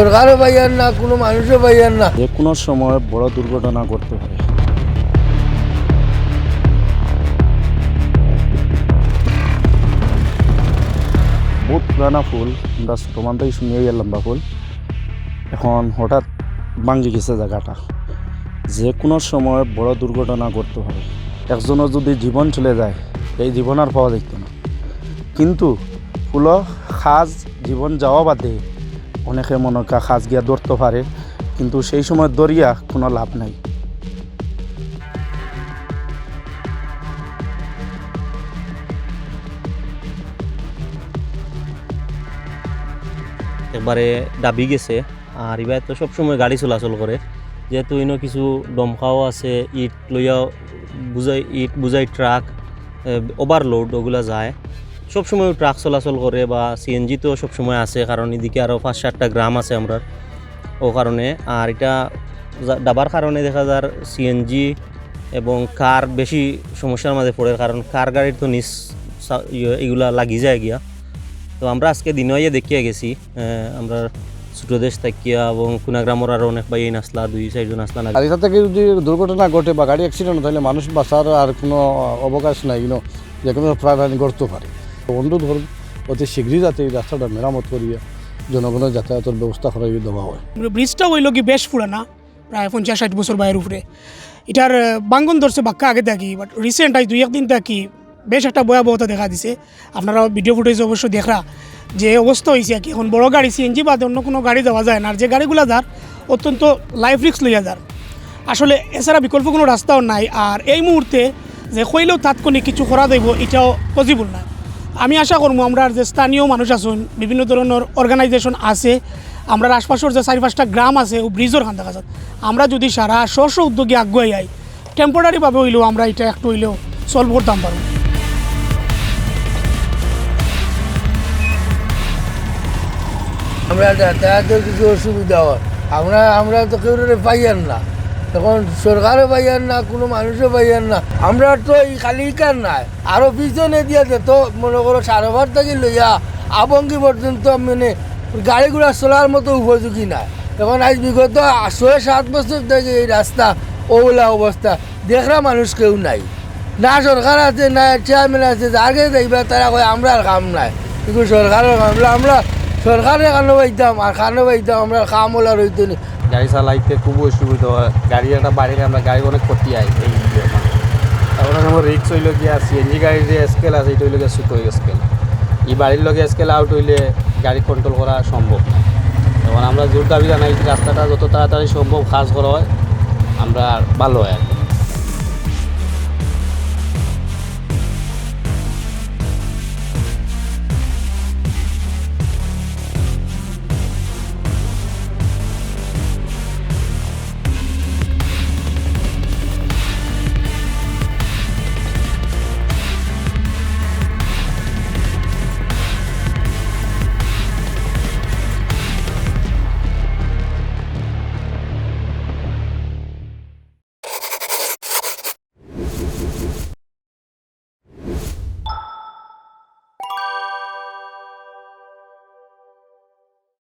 সরকারও পাইয়ার না, কোনো মানুষও পাইয়ার না। যে কোনো সময় বড় দুর্ঘটনা ঘটতে পারে। বহুত পুরানা ফুল আমরা থেকে শুনিয়ে গেলাম বা ফুল। এখন হঠাৎ ভাঙ্গি গেছে জায়গাটা। যে কোনো সময় বড় দুর্ঘটনা ঘটতে পারে। একজনের যদি জীবন চলে যায়, এই জীবন আর পাওয়া যেত না। কিন্তু ফুল সাজ জীবন যাওয়া বাদে অনেকে মনে কা সাজ গিয়া ধরতে পারে, কিন্তু সেই সময় দরিয়া কোনো লাভ নাই। একবারে দাবি গেছে, আর এবার তো সবসময় গাড়ি চলাচল করে। যেহেতু ইনো কিছু দমকাও আছে, ইট লইয়াও বুঝাই, ইট বুঝাই ট্রাক ওভারলোড ওগুলা যায়। সবসময় ট্রাক চলাচল করে বা সিএনজি তো সবসময় আছে কারণ এদিকে আরও পাঁচ সাতটা গ্রাম আছে আমরা ও কারণে আর এটা দাবার কারণে দেখা যার সিএনজি এবং কার বেশি সমস্যার মাঝে পড়ে কারণ কার গাড়ির তো নিচ ইয়ে, এগুলা লাগি যায় গিয়া। তো আমরা আজকে দিনইয়ে দেখিয়ে গেছি আমরা ছোট দেশ থাকিয়া এবং কুনাগ্রামর আরও অনেক ভাই নাসলা দুই চারজন আসলা না গাড়িটা থেকে যদি দুর্ঘটনা ঘটে বা গাড়ি অ্যাক্সিডেন্ট তাহলে মানুষ বাঁচার আর কোনো অবকাশ নাই যে কোনো প্রাণহানি ঘটতে পারে। অনুরোধ করুন অতি শীঘ্রই যাতে এই রাস্তাটা মেরামত করিয়ে জনগণের যাতায়াতের ব্যবস্থা করে দেওয়া হয়। ব্রিজটা হইল কি বেশ পুরানা, প্রায় পঞ্চাশ ষাট বছর বাইরের উপরে। এটার বাঙ্গন ধরছে বাক্কা আগে থাকি বাট রিসেন্ট আজ দুই একদিন থাকি, বেশ একটা ভয়াবহতা দেখা দিছে। আপনারা ভিডিও ফুটেজ অবশ্য দেখরা, যে অবস্থা হয়েছে কি। এখন বড় গাড়ি সিএনজি বাদে অন্য কোনো গাড়ি দেওয়া যায় না, আর যে গাড়িগুলো যার, অত্যন্ত লাইফ রিক্স লইয়া যার। আসলে এছাড়া বিকল্প কোনো রাস্তাও নাই, আর এই মুহূর্তে যে কইলেও তাৎক্ষণিক কিছু করা দেব এটাও পসিবল না। আমি আশা করব আমরা যে স্থানীয় মানুষ আছেন, বিভিন্ন ধরনের অর্গানাইজেশন আছে, আমরা আশপাশের যে চারি পাঁচটা গ্রাম আছে, ও ব্রিজের খান দেখা যায় আমরা যদি সারা স্ব উদ্যোগে আগুয়াই যাই টেম্পোরারিভাবে হইলেও আমরা এটা একটু হইলেও সলভ করতাম পারব। আমরা যাতায়াতের কিছু অসুবিধা হয়। আমরা আমরা তো কেউ পাইয়ার না। তখন সরকারও পাইয়ার না, কোনো মানুষও পাইয়ার না। আমরা তো এই খালি কার নাই। আরও পিছনে দিয়া যেত মনে করো সারোভার থেকে লইয়া আবঙ্গি পর্যন্ত মানে গাড়িগুলো চলার মতো উপযোগী নাই। তখন আজ বিগত ছয়, সাত বছর থেকে এই রাস্তা ওগুলা অবস্থা, দেখরা মানুষ কেউ নাই। না সরকার আছে, না চেয়ারম্যান আছে আগে দেখবে তারা কয়, আমরা আর কাম নাই। কিন্তু সরকারের কাম, আমরা সরকারের কানে পাইতাম, আর কানে পাইতাম, আমরা কাম ওলা রইতো গাড়ি চালাইতে খুব অসুবিধা হয়। গাড়ি একটা বাড়ি আমরা গাড়ি অনেক ক্ষতি হয় এই তারপরে আমার রিক্স হইল গিয়া সিএনজি গাড়ির যে স্কেল আছে, এটা হইল গিয়া হয়ে স্কেল এই বাড়ির লগে স্কেল আউট হইলে গাড়ি কন্ট্রোল করা সম্ভব না। তখন আমরা জোর দাবি জানাই রাস্তাটা যত তাড়াতাড়ি সম্ভব কাজ করা হয়, আমরা ভালো হয় আর।